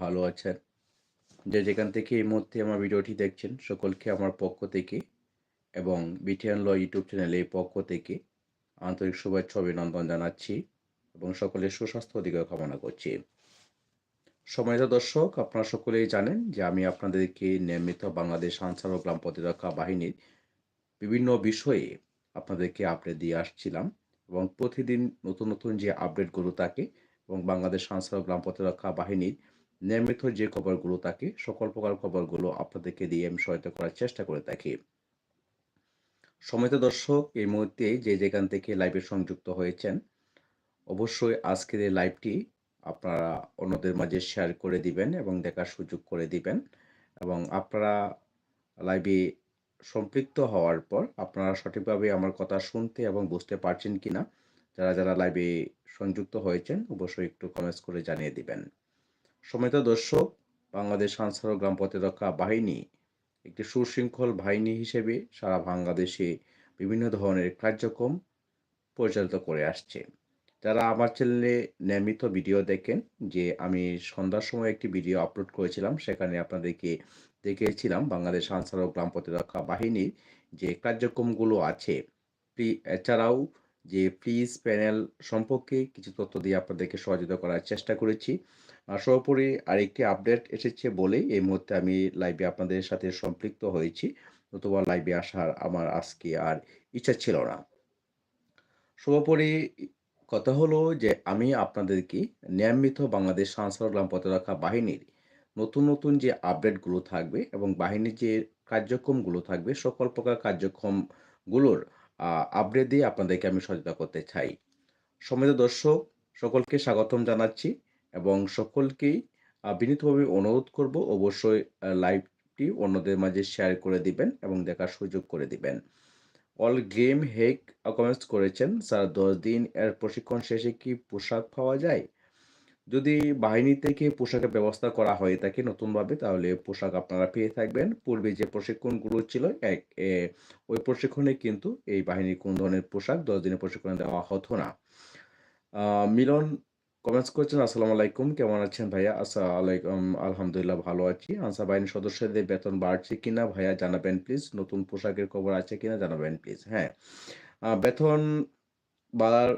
ভালো আছেন। যে যেখান থেকে এই মুহূর্তে আমার ভিডিওটি দেখছেন, সকলকে আমার পক্ষ থেকে এবং বিটিএন ল ইউটিউব চ্যানেলের পক্ষ থেকে আন্তরিক শুভেচ্ছা অভিনন্দন জানাচ্ছি এবং সকলের সুস্বাস্থ্য অধিকার কামনা করছি। সময়ত দর্শক, আপনারা সকলেই জানেন যে আমি আপনাদেরকে নিয়মিত বাংলাদেশ আনসার ও গ্রাম প্রতিরক্ষা বাহিনীর বিভিন্ন বিষয়ে আপনাদেরকে আপডেট দিয়ে আসছিলাম এবং প্রতিদিন নতুন নতুন যে আপডেটগুলো থাকে এবং বাংলাদেশ আনসার ও গ্রাম প্রতিরক্ষা বাহিনীর নিয়মিত যে খবরগুলো থাকে, সকল প্রকার খবরগুলো আপনাদেরকে দিয়ে আমি সহায়তা করার চেষ্টা করে থাকি। সমিত দর্শক, এই মুহূর্তে যে যেখান থেকে লাইভে সংযুক্ত হয়েছেন, অবশ্যই আজকের এই লাইভটি আপনারা অন্যদের মাঝে শেয়ার করে দিবেন এবং দেখার সুযোগ করে দিবেন এবং আপনারা লাইভে সম্পৃক্ত হওয়ার পর আপনারা সঠিকভাবে আমার কথা শুনতে এবং বুঝতে পারছেন কিনা, যারা যারা লাইভে সংযুক্ত হয়েছেন, অবশ্যই একটু কমেন্টস করে জানিয়ে দিবেন। সমিত দর্শক, বাংলাদেশ আনসার ও গ্রাম প্রতিরক্ষা বাহিনী একটি সুশৃঙ্খল বাহিনী হিসেবে সারা বাংলাদেশে বিভিন্ন ধরনের কার্যক্রম পরিচালিত করে আসছে। যারা আমার চ্যানেলে নিয়মিত ভিডিও দেখেন, যে আমি সন্ধ্যার সময় একটি ভিডিও আপলোড করেছিলাম, সেখানে আপনাদেরকে দেখিয়েছিলাম বাংলাদেশ আনসার ও গ্রাম প্রতিরক্ষা বাহিনীর যে কার্যক্রমগুলো আছে। এছাড়াও যে প্লিজ প্যানেল সম্পর্কে কিছু তথ্য দিয়ে আপনাদেরকে সহযোগিতা করার চেষ্টা করেছি। সর্বোপরি আরেকটি আপডেট এসেছে বলেই এই মুহূর্তে আমি লাইভে আপনাদের সাথে সম্পৃক্ত হয়েছি। নতুবা লাইভে আসার আমার আজকে আর ইচ্ছা ছিল না। সর্বোপরি কথা হলো যে আমি আপনাদেরকে নিয়মিত বাংলাদেশ গ্রাম প্রতিরক্ষা বাহিনীর নতুন নতুন যে আপডেটগুলো থাকবে এবং বাহিনীর যে কার্যক্রমগুলো থাকবে, সকল প্রকার কার্যক্রমগুলোর আপডেট দিয়ে আপনাদেরকে আমি সচেতন করতে চাই। সমিত দর্শক, সকলকে স্বাগতম জানাচ্ছি। এবং সকলকেই বিনীতভাবে অনুরোধ করব অবশ্যই লাইভটি অন্যদের মাঝে শেয়ার করে দিবেন এবং দেখার সুযোগ করে দিবেন। অল গেম হেক কমেন্টস করেছেন, স্যার, দশ দিন এর প্রশিক্ষণ শেষে কি পোশাক পাওয়া যায়? যদি বাহিনী থেকে পোশাকের ব্যবস্থা করা হয়ে থাকে নতুনভাবে, তাহলে পোশাক আপনারা পেয়ে থাকবেন। পূর্বে যে প্রশিক্ষণগুলো ছিল, এক ওই প্রশিক্ষণে কিন্তু এই বাহিনীর কোন ধরনের পোশাক দশ দিনের প্রশিক্ষণে দেওয়া হতো না। মিলন কমেন্টস করছেন, আসসালামু আলাইকুম, কেমন আছেন ভাইয়া? আসসালামু আলাইকুম, আলহামদুলিল্লাহ ভালো আছি। আনসার বাহিনীর সদস্যদের বেতন বাড়ছে কিনা ভাইয়া জানাবেন প্লিজ নতুন পোশাকের খবর আছে কিনা জানাবেন প্লিজ হ্যাঁ বেতন বাড়ার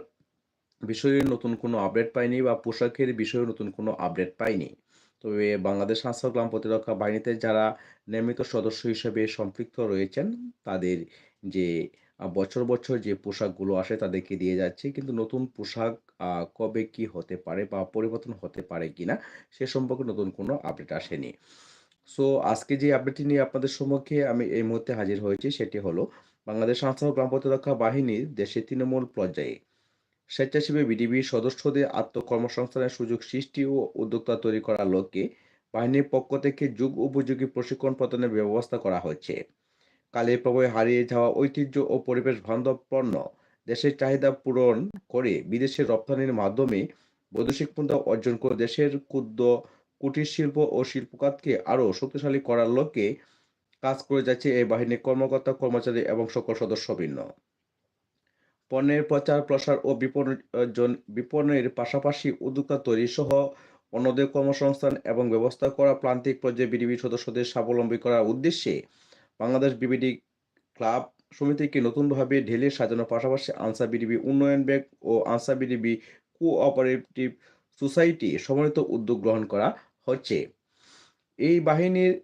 বিষয়ে নতুন কোনো আপডেট পাইনি বা পোশাকের বিষয়ে নতুন কোনো আপডেট পাইনি। তবে বাংলাদেশ আনসার গ্রাম প্রতিরক্ষা বাহিনীতে যারা নিয়মিত সদস্য হিসেবে সম্পৃক্ত রয়েছেন, তাদের যে বছর বছর যে পোশাকগুলো আসে তাদেরকে দিয়ে যাচ্ছে। কিন্তু নতুন পোশাক কবে কি হতে পারে বা পরিবর্তন হতে পারে কিনা সে সম্পর্কে নতুন কোনো আপডেট আসেনি। সো আজকে যে আপডেটটি নিয়ে আপনাদের সম্মুখে আমি এই মুহূর্তে হাজির হয়েছি সেটি হলো বাংলাদেশ সংস্থা গ্রাম প্রতিরক্ষা বাহিনীর দেশে তৃণমূল পর্যায়ে স্বেচ্ছাসেবী বিডিবি সদস্যদের আত্মকর্মসংস্থানের সুযোগ সৃষ্টি ও উদ্যোক্তা তৈরি করার লক্ষ্যে বাহিনীর পক্ষ থেকে যুগ উপযোগী প্রশিক্ষণ প্রদানের ব্যবস্থা করা হয়েছে কালের প্রভাবে হারিয়ে যাওয়া ঐতিহ্য ও পরিবেশ বান্ধব পণ্য দেশের চাহিদা পূরণ করে বিদেশে রপ্তানির মাধ্যমে বৈদেশিক মুদ্রা অর্জন করে দেশের ক্ষুদ্র কুটির শিল্প ও শিল্পকাতকে আরও শক্তিশালী করার লক্ষ্যে কাজ করে যাচ্ছে এই বাহিনীর কর্মকর্তা, কর্মচারী এবং সকল সদস্যবৃন্দ। পণ্যের প্রচার, প্রসার ও বিপণন বিপণনের পাশাপাশি উদ্যোক্তা তৈরি সহ অন্যদের কর্মসংস্থান এবং ব্যবস্থা করা, প্রান্তিক পর্যায়ে বিডিবি সদস্যদের স্বাবলম্বী করার উদ্দেশ্যে বাংলাদেশ বিবিডি ক্লাব সমিতিকে নতুনভাবে ঢেলে সাজানোর পাশাপাশি আনসার বিডিবি উন্নয়ন ব্যাংক ও Ansar V D P cooperative society সমন্বিত উদ্যোগ গ্রহণ করা হচ্ছে। এই বাহিনীর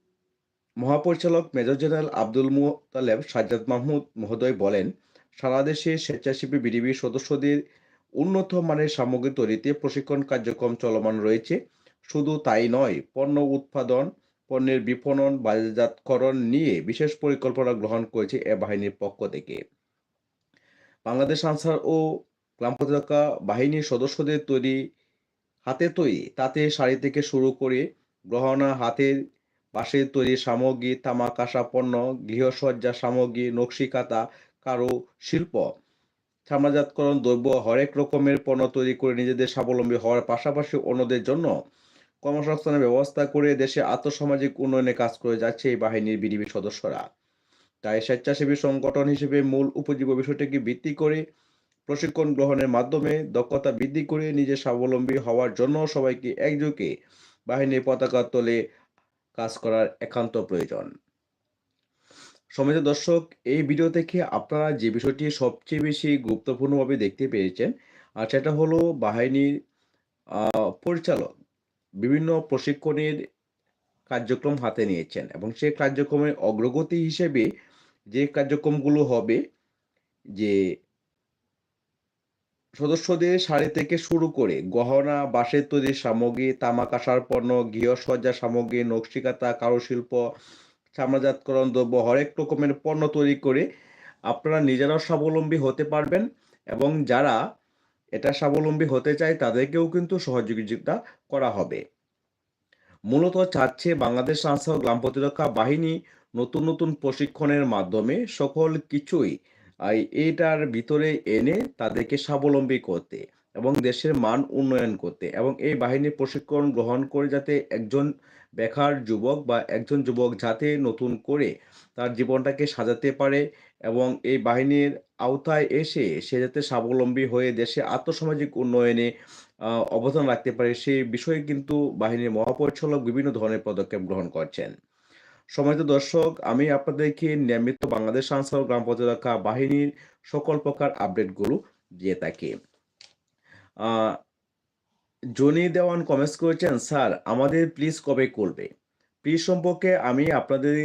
মহাপরিচালক মেজর জেনারেল আব্দুল মুতালেব সাজ্জাদ মাহমুদ মহোদয় বলেন সারা দেশে স্বেচ্ছাসেবী বিডিবির সদস্যদের উন্নত মানের সামগ্রী তৈরিতে প্রশিক্ষণ কার্যক্রম চলমান রয়েছে। শুধু তাই নয়, পণ্য উৎপাদন পণ্যের বিপণন, বাজারজাতকরণ নিয়ে বিশেষ পরিকল্পনা গ্রহণ করেছে এ বাহিনীর পক্ষ থেকে। বাংলাদেশ আনসার ও গ্রাম প্রতিরক্ষা বাহিনীর সদস্যদের তৈরি হাতে তৈরি, তাতে শাড়ি থেকে শুরু করে গ্রহণা হাতের বাঁশের তৈরি সামগ্রী তামাক আসা পণ্য, গৃহসজ্জা সামগ্রী, নকশিকাতা, কারও শিল্প সামাজাতকরণ দ্রব্য, হরেক রকমের পণ্য তৈরি করে নিজেদের স্বাবলম্বী হওয়ার পাশাপাশি অন্যদের জন্য কর্মসংস্থানের ব্যবস্থা করে দেশে আত্মসামাজিক উন্নয়নে কাজ করে যাচ্ছে এই বাহিনীর বিডিবি সদস্যরা। তাই স্বেচ্ছাসেবী সংগঠন হিসেবে মূল উপজীব্য বিষয়টিকে ভিত্তি করে প্রশিক্ষণ গ্রহণের মাধ্যমে দক্ষতা বৃদ্ধি করে নিজের স্বাবলম্বী হওয়ার জন্য সবাইকে একযোগে বাহিনীর পতাকা তলে কাজ করার একান্ত প্রয়োজন। সমিত দর্শক, এই ভিডিও থেকে আপনারা যে বিষয়টি সবচেয়ে বেশি গুরুত্বপূর্ণভাবে দেখতে পেয়েছেন, আর সেটা হলো বাহিনীর পরিচালক বিভিন্ন প্রশিক্ষণের কার্যক্রম হাতে নিয়েছেন এবং সেই কার্যক্রমের অগ্রগতি হিসেবে যে কার্যক্রমগুলো হবে, যে সদস্যদের শাড়ি থেকে শুরু করে গহনা, বাঁশের তৈরি সামগ্রী, তামাক আসার পণ্য, গৃহসজ্জা সামগ্রী, নকশিকাতা, কারুশিল্প চামড়াজাতকরণ দ্রব্য, হরেক রকমের পণ্য তৈরি করে আপনারা নিজেরাও স্বাবলম্বী হতে পারবেন এবং যারা এটা স্বাবলম্বী হতে চায় তাদেরকেও কিন্তু সহযোগিতা করা হবে। মূলত চাচ্ছে বাংলাদেশ আনসার গ্রাম প্রতিরক্ষা বাহিনী নতুন নতুন প্রশিক্ষণের মাধ্যমে সকল কিছুই এইটার ভিতরে এনে তাদেরকে স্বাবলম্বী করতে এবং দেশের মান উন্নয়ন করতে এবং এই বাহিনীর প্রশিক্ষণ গ্রহণ করে যাতে একজন বেকার যুবক বা একজন যুবক যাতে নতুন করে তার জীবনটাকে সাজাতে পারে এবং এই বাহিনীর আওতায় এসে সে যাতে স্বাবলম্বী হয়ে দেশে আত্মসামাজিক উন্নয়নে অবদান রাখতে পারে সেই বিষয়ে কিন্তু বাহিনীর মহাপরিচালক বিভিন্ন ধরনের পদক্ষেপ গ্রহণ করছেন। সময়ত দর্শক, আমি আপনাদেরকে নিয়মিত বাংলাদেশ আনসার গ্রাম প্রতিরক্ষা বাহিনীর সকল প্রকার আপডেটগুলো দিয়ে থাকি। জনি দেওয়ান কমেন্টস করেছেন, স্যার, আমাদের প্লিজ কবে করবে? প্লিজ সম্পর্কে আমি আপনাদের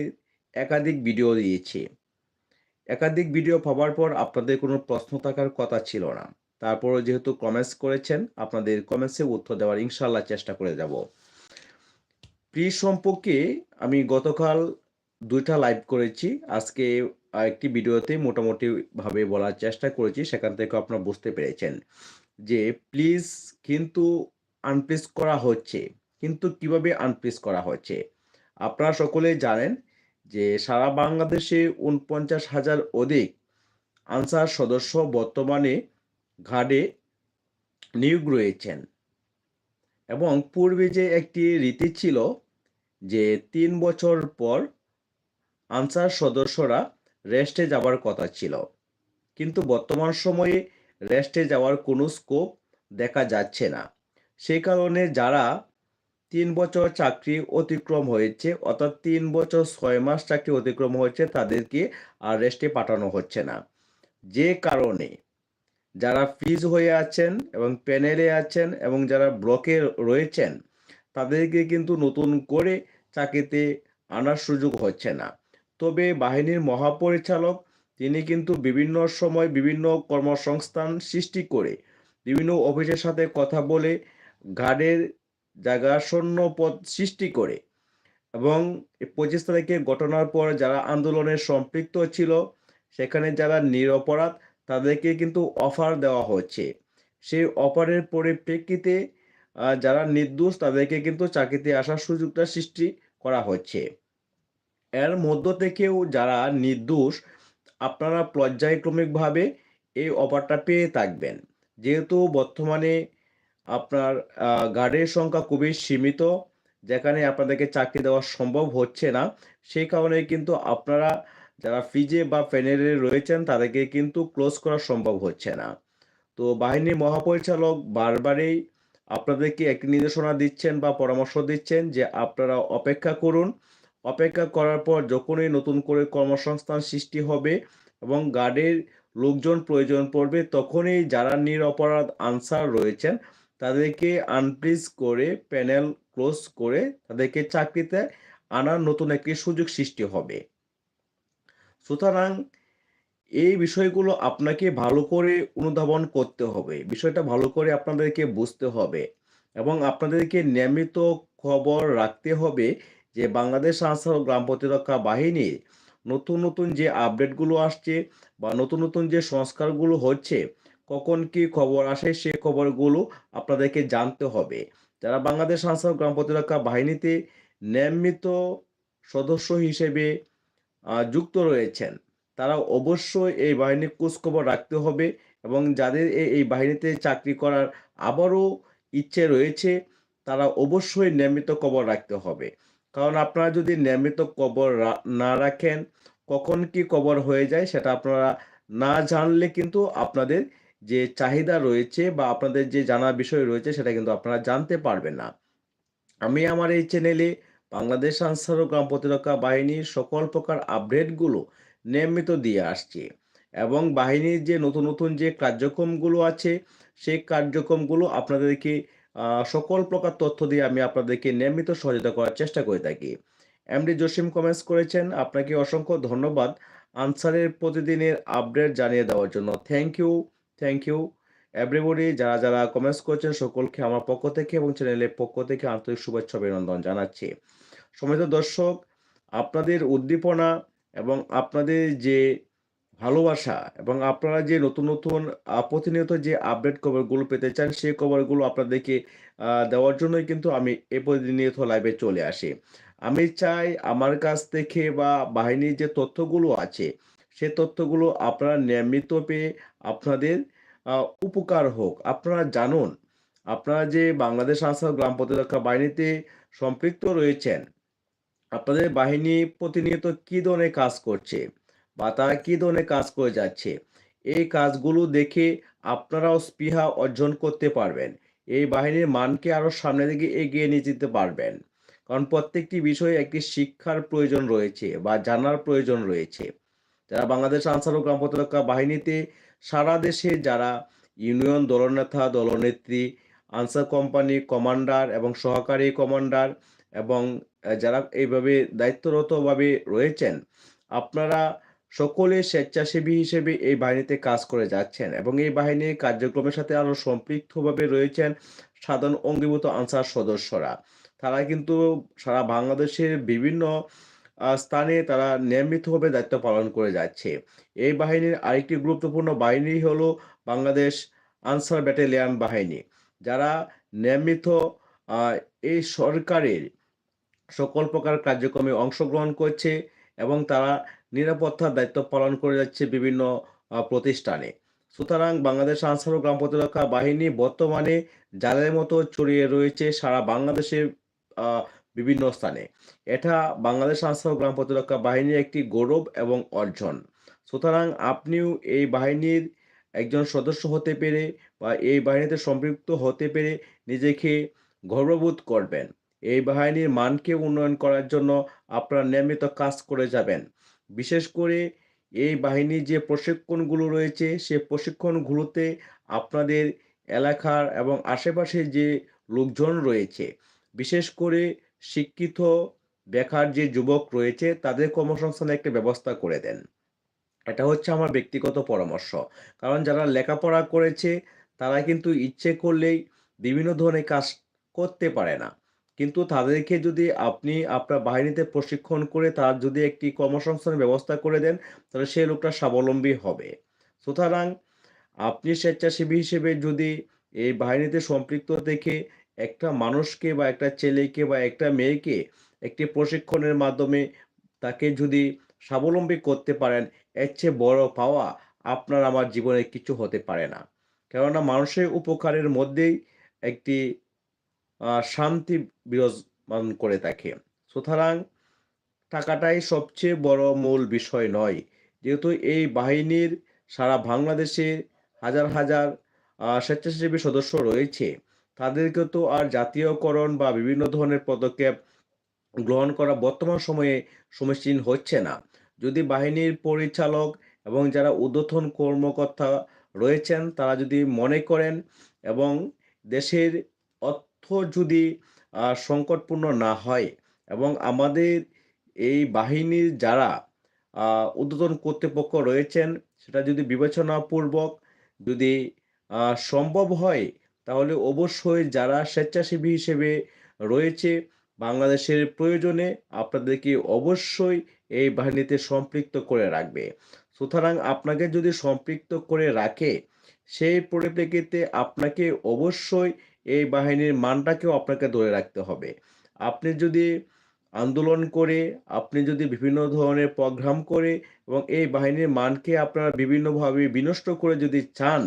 একাধিক ভিডিও দিয়েছি। একাধিক ভিডিও পাওয়ার পর আপনাদের কোনো প্রশ্ন থাকার কথা ছিল না। তারপরে যেহেতু কমেন্টস করেছেন, আপনাদের কমেন্টসে উত্তর দেওয়ার ইনশাল্লাহ চেষ্টা করে যাব। প্রি সম্পর্কে আমি গতকাল দুইটা লাইভ করেছি। আজকে একটি ভিডিওতে মোটামুটিভাবে বলার চেষ্টা করেছি, সেখান থেকে আপনারা বুঝতে পেরেছেন যে প্লিজ কিন্তু আনপ্লেস করা হচ্ছে। কিন্তু কীভাবে আনপ্লেস করা হচ্ছে? আপনারা সকলে জানেন যে সারা বাংলাদেশে উনপঞ্চাশ হাজার অধিক আনসার সদস্য বর্তমানে ঘাটে নিয়োগ রয়েছেন। এবং পূর্বে যে একটি রীতি ছিল যে তিন বছর পর আনসার সদস্যরা রেস্টে যাওয়ার কথা ছিল, কিন্তু বর্তমান সময়ে রেস্টে যাওয়ার কোনো স্কোপ দেখা যাচ্ছে না। সেই কারণে যারা তিন বছর চাকরি অতিক্রম হয়েছে, অর্থাৎ তিন বছর ছয় মাস চাকরি অতিক্রম হয়েছে, তাদেরকে আর রেস্টে পাঠানো হচ্ছে না। যে কারণে যারা ফিজ হয়ে আছেন এবং প্যানেলে আছেন এবং যারা ব্লকে রয়েছেন, তাদেরকে কিন্তু নতুন করে চাকরিতে আনার সুযোগ হচ্ছে না। তবে বাহিনীর মহাপরিচালক, তিনি কিন্তু বিভিন্ন সময় বিভিন্ন কর্মসংস্থান সৃষ্টি করে বিভিন্ন অফিসের সাথে কথা বলে গার্ডের জায়গা শূন্য পদ সৃষ্টি করে। এবং পঁচিশ তারিখে ঘটনার পর যারা আন্দোলনের সম্পৃক্ত ছিল, সেখানে যারা নিরপরাধ, তাদেরকে কিন্তু অফার দেওয়া হচ্ছে। সেই অফারের পরিপ্রেক্ষিতে যারা নির্দোষ, তাদেরকে কিন্তু চাকরিতে আসার সুযোগটা সৃষ্টি করা হচ্ছে। এর মধ্য থেকেও যারা নির্দোষ, আপনারা পর্যায়ক্রমিকভাবে এই অফারটা পেয়ে থাকবেন। যেহেতু বর্তমানে আপনার গার্ডের সংখ্যা খুবই সীমিত, যেখানে আপনাদেরকে চাকরি দেওয়া সম্ভব হচ্ছে না। সেই কারণে কিন্তু আপনারা যারা ফিজে বা প্যানেলে রয়েছেন, তাদেরকে কিন্তু ক্লোজ করা সম্ভব হচ্ছে না। তো বাহিনীর মহাপরিচালক বারবারই আপনাদেরকে একটি নির্দেশনা দিচ্ছেন বা পরামর্শ দিচ্ছেন যে আপনারা অপেক্ষা করুন। অপেক্ষা করার পর যখনই নতুন করে কর্মসংস্থান সৃষ্টি হবে এবং গার্ডের লোকজন প্রয়োজন পড়বে, তখনই যারা নিরপরাধ আনসার রয়েছেন তাদেরকে আনপ্লিজ করে প্যানেল ক্লোজ করে তাদেরকে চাকরিতে আনার নতুন একটি সুযোগ সৃষ্টি হবে। সুতরাং এই বিষয়গুলো আপনাকে ভালো করে অনুধাবন করতে হবে। বিষয়টা ভালো করে আপনাদেরকে বুঝতে হবে এবং আপনাদেরকে নিয়মিত খবর রাখতে হবে যে বাংলাদেশ আনসার গ্রাম প্রতিরক্ষা বাহিনীর নতুন নতুন যে আপডেটগুলো আসছে বা নতুন নতুন যে সংস্কারগুলো হচ্ছে কখন কি খবর আসে সে খবরগুলো আপনাদেরকে জানতে হবে। যারা বাংলাদেশ আনসার গ্রাম প্রতিরক্ষা বাহিনীতে নিয়মিত সদস্য হিসেবে যুক্ত রয়েছেন, তারা অবশ্যই এই বাহিনীর খোঁজখবর রাখতে হবে এবং যাদের এই বাহিনীতে চাকরি করার আবারও ইচ্ছে রয়েছে, তারা অবশ্যই নিয়মিত খবর রাখতে হবে। কারণ আপনারা যদি নিয়মিত খবর না রাখেন, কখন কি খবর হয়ে যায় সেটা আপনারা না জানলে কিন্তু আপনাদের যে চাহিদা রয়েছে বা আপনাদের যে জানার বিষয় রয়েছে সেটা কিন্তু আপনারা জানতে পারবেন না। আমি আমার এই চ্যানেলে বাংলাদেশ আনসার ও গ্রাম প্রতিরক্ষা বাহিনীর সকল প্রকার আপডেটগুলো নিয়মিত দিয়ে আসছি এবং বাহিনীর যে নতুন নতুন যে কার্যক্রমগুলো আছে, সেই কার্যক্রমগুলো আপনাদেরকে সকল প্রকার তথ্য দিয়ে আমি আপনাদেরকে নিয়মিত সহযোগিতা করার চেষ্টা করে থাকি। এমডি জসিম কমেন্টস করেছেন, আপনাকে অসংখ্য ধন্যবাদ আনসারের প্রতিদিনের আপডেট জানিয়ে দেওয়ার জন্য। Thank you thank you everybody যারা যারা কমেন্টস করছেন, সকলকে আমার পক্ষ থেকে এবং চ্যানেলের পক্ষ থেকে আন্তরিক শুভেচ্ছা, অভিনন্দন জানাচ্ছি। সমিত দর্শক, আপনাদের উদ্দীপনা এবং আপনাদের যে ভালোবাসা এবং আপনারা যে নতুন নতুন প্রতিনিয়ত যে আপডেট খবরগুলো পেতে চান, সেই খবরগুলো আপনাদেরকে দেওয়ার জন্যই কিন্তু আমি এ প্রতিনিয়ত লাইভে চলে আসি। আমি চাই আমার কাছ থেকে বা বাহিনীর যে তথ্যগুলো আছে, সে তথ্যগুলো আপনারা নিয়মিত পেয়ে আপনাদের উপকার হোক। আপনারা জানুন, আপনারা যে বাংলাদেশ আনসার গ্রাম প্রতিরক্ষা বাহিনীতে সম্পৃক্ত রয়েছেন, আপনাদের বাহিনী প্রতিনিয়ত কি ধরনের কাজ করছে বা তারা কি ধরনের কাজ করে যাচ্ছে, এই কাজগুলো দেখে আপনারাও স্পৃহা অর্জন করতে পারবেন। এই বাহিনীর মানকে আরও সামনের দিকে এগিয়ে নিয়ে যেতে পারবেন। কারণ প্রত্যেকটি বিষয়ে একটি শিক্ষার প্রয়োজন রয়েছে বা জানার প্রয়োজন রয়েছে। যারা বাংলাদেশ আনসার ও গ্রাম প্রতিরক্ষা বাহিনীতে সারা দেশে যারা ইউনিয়ন দলনেতা, দলনেত্রী, আনসার কোম্পানি কমান্ডার এবং সহকারী কমান্ডার এবং যারা এইভাবে দায়িত্বরতভাবে রয়েছেন, আপনারা সকলে স্বেচ্ছাসেবী হিসেবে এই বাহিনীতে কাজ করে যাচ্ছেন এবং এই বাহিনীর কার্যক্রমের সাথে আরও সম্পৃক্তভাবে রয়েছেন সাধারণ অঙ্গীভূত আনসার সদস্যরা। তারা কিন্তু সারা বাংলাদেশের বিভিন্ন স্থানে তারা নিয়মিতভাবে দায়িত্ব পালন করে যাচ্ছে। এই বাহিনীর আরেকটি গুরুত্বপূর্ণ বাহিনী হলো বাংলাদেশ আনসার ব্যাটালিয়ান বাহিনী। যারা নিয়মিত এই সরকারের সকল প্রকার কার্যক্রমে অংশগ্রহণ করছে এবং তারা নিরাপত্তার দায়িত্ব পালন করে যাচ্ছে বিভিন্ন প্রতিষ্ঠানে। সুতরাং বাংলাদেশ আনসার ও গ্রাম প্রতিরক্ষা বাহিনী বর্তমানে জালের মতো ছড়িয়ে রয়েছে। সারা বাংলাদেশের আহ, বিভিন্ন স্থানে। এটা বাংলাদেশ আনসার গ্রাম প্রতিরক্ষা বাহিনীর একটি গৌরব এবং অর্জন। সুতরাং আপনিও এই বাহিনীর একজন সদস্য হতে পেরে বা এই বাহিনীতে সম্পৃক্ত হতে পেরে নিজেকে গর্ববোধ করবেন। এই বাহিনীর মানকে উন্নয়ন করার জন্য আপনারা নিয়মিত কাজ করে যাবেন। বিশেষ করে এই বাহিনীর যে প্রশিক্ষণগুলো রয়েছে, সে প্রশিক্ষণগুলোতে আপনাদের এলাকার এবং আশেপাশে যে লোকজন রয়েছে, বিশেষ করে শিক্ষিত বেকার যে যুবক রয়েছে, তাদের কর্মসংস্থানের একটা ব্যবস্থা করে দেন। এটা হচ্ছে আমার ব্যক্তিগত পরামর্শ। কারণ যারা লেখাপড়া করেছে, তারা কিন্তু ইচ্ছে করলেই বিভিন্ন ধরনের কাজ করতে পারে না। কিন্তু তাদেরকে যদি আপনি আপনার বাহিনীতে প্রশিক্ষণ করে তার যদি একটি কর্মসংস্থানের ব্যবস্থা করে দেন, তাহলে সেই লোকটা স্বাবলম্বী হবে। সুতরাং আপনি স্বেচ্ছাসেবী হিসেবে যদি এই বাহিনীতে সম্পৃক্ত থেকে একটা মানুষকে বা একটা ছেলেকে বা একটা মেয়েকে একটি প্রশিক্ষণের মাধ্যমে তাকে যদি স্বাবলম্বী করতে পারেন, এর চেয়ে বড় পাওয়া আপনার আমার জীবনে কিছু হতে পারে না। কেননা মানুষের উপকারের মধ্যেই একটি শান্তি বিরাজমান করে থাকে। সুতরাং টাকাটাই সবচেয়ে বড় মূল বিষয় নয়। যেহেতু এই বাহিনীর সারা বাংলাদেশে হাজার হাজার স্বেচ্ছাসেবী সদস্য রয়েছে। তাদেরকে তো আর জাতীয়করণ বা বিভিন্ন ধরনের পদক্ষেপ গ্রহণ করা বর্তমান সময়ে সমীচীন হচ্ছে না। যদি বাহিনীর পরিচালক এবং যারা ঊর্ধ্বতন কর্মকর্তা রয়েছেন, তারা যদি মনে করেন এবং দেশের অর্থ যদি সংকটপূর্ণ না হয় এবং আমাদের এই বাহিনীর যারা ঊর্ধ্বতন কর্তৃপক্ষ রয়েছেন, সেটা যদি বিবেচনাপূর্বক যদি সম্ভব হয় তাহলে অবশ্যই যারা স্বেচ্ছাসেবী হিসেবে রয়েছে বাংলাদেশের প্রয়োজনে আপনাদেরকে অবশ্যই এই বাহিনীতে সম্পৃক্ত করে রাখবে। সুতরাং আপনাকে যদি সম্পৃক্ত করে রাখে, সেই পরিপ্রেক্ষিতে আপনাকে অবশ্যই এই বাহিনীর মানটাকেও আপনাকে ধরে রাখতে হবে। আপনি যদি আন্দোলন করে, আপনি যদি বিভিন্ন ধরনের প্রোগ্রাম করে এবং এই বাহিনীর মানকে আপনারা বিভিন্নভাবে বিনষ্ট করে যদি চান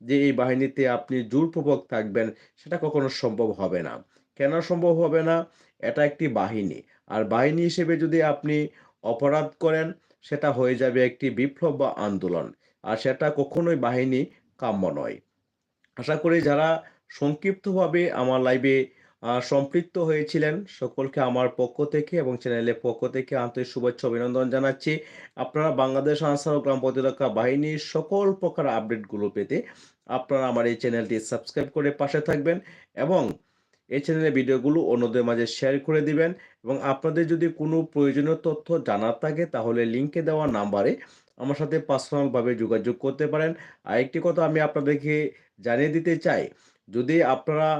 যে এই বাহিনীতে আপনি জোরপূর্বক থাকবেন, সেটা কখনো সম্ভব হবে না। কেন সম্ভব হবে না? এটা একটি বাহিনী। আর বাহিনী হিসেবে যদি আপনি অপরাধ করেন, সেটা হয়ে যাবে একটি বিপ্লব বা আন্দোলন। আর সেটা কখনোই বাহিনী কাম্য নয়। আশা করি যারা সংক্ষিপ্তভাবে আমার লাইভে সম্পৃক্ত হয়েছিলেন সকলকে আমার পক্ষ থেকে এবং চ্যানেলের পক্ষ থেকে আন্তরিক শুভেচ্ছা অভিনন্দন জানাচ্ছি। আপনারা বাংলাদেশ আনসার ও গ্রাম প্রতিরক্ষা বাহিনীর সকল প্রকার আপডেটগুলো পেতে আপনারা আমার এই চ্যানেলটি সাবস্ক্রাইব করে পাশে থাকবেন এবং এই চ্যানেলের ভিডিওগুলো অন্যদের মাঝে শেয়ার করে দিবেন এবং আপনাদের যদি কোনো প্রয়োজনীয় তথ্য জানার থাকে তাহলে লিঙ্কে দেওয়া নাম্বারে আমার সাথে পার্সোনালভাবে যোগাযোগ করতে পারেন। আরেকটি কথা আমি আপনাদেরকে জানিয়ে দিতে চাই, যদি আপনারা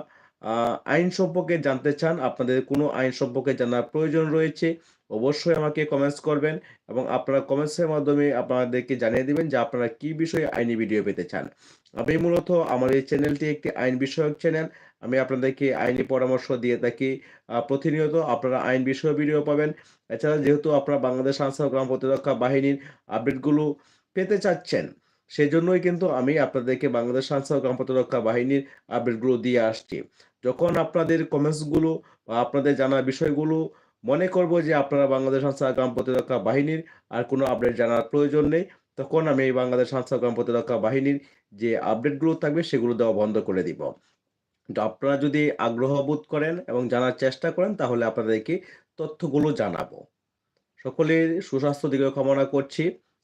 আইন সম্পর্কে জানতে চান, আপনাদের কোনো আইন সম্পর্কে জানার প্রয়োজন রয়েছে, অবশ্যই আমাকে কমেন্টস করবেন এবং আপনারা কমেন্টসের মাধ্যমে আপনাদেরকে জানিয়ে দিবেন যে আপনারা কি বিষয়ে আইনি ভিডিও পেতে চান। আমি মূলত আমার এই চ্যানেলটি একটি আইন বিষয়ক চ্যানেল। আমি আপনাদেরকে আইনি পরামর্শ দিয়ে থাকি প্রতিনিয়ত আপনারা আইন বিষয়ক ভিডিও পাবেন। এছাড়া যেহেতু আপনারা বাংলাদেশ আনসার গ্রাম প্রতিরক্ষা বাহিনীর আপডেটগুলো পেতে চাচ্ছেন, সেজন্যই কিন্তু আমি আপনাদেরকে বাংলাদেশ ও প্রতিরক্ষা বাহিনীর আপডেটগুলো দিয়ে আসছি। যখন আপনাদের কমেন্টসগুলো বা আপনাদের জানা বিষয়গুলো মনে করব যে আপনারা বাংলাদেশ আনসার গ্রাম প্রতিরক্ষা বাহিনীর আর কোনো আপডেট জানার প্রয়োজন নেই, তখন আমি এই বাংলাদেশ আনসার গ্রাম প্রতিরক্ষা বাহিনীর যে আপডেটগুলো থাকবে সেগুলো দেওয়া বন্ধ করে দিব। তো আপনারা যদি আগ্রহ বোধ করেন এবং জানার চেষ্টা করেন তাহলে আপনাদেরকে তথ্যগুলো জানাব। সকলের সুস্বাস্থ্য দিকে কামনা করছি।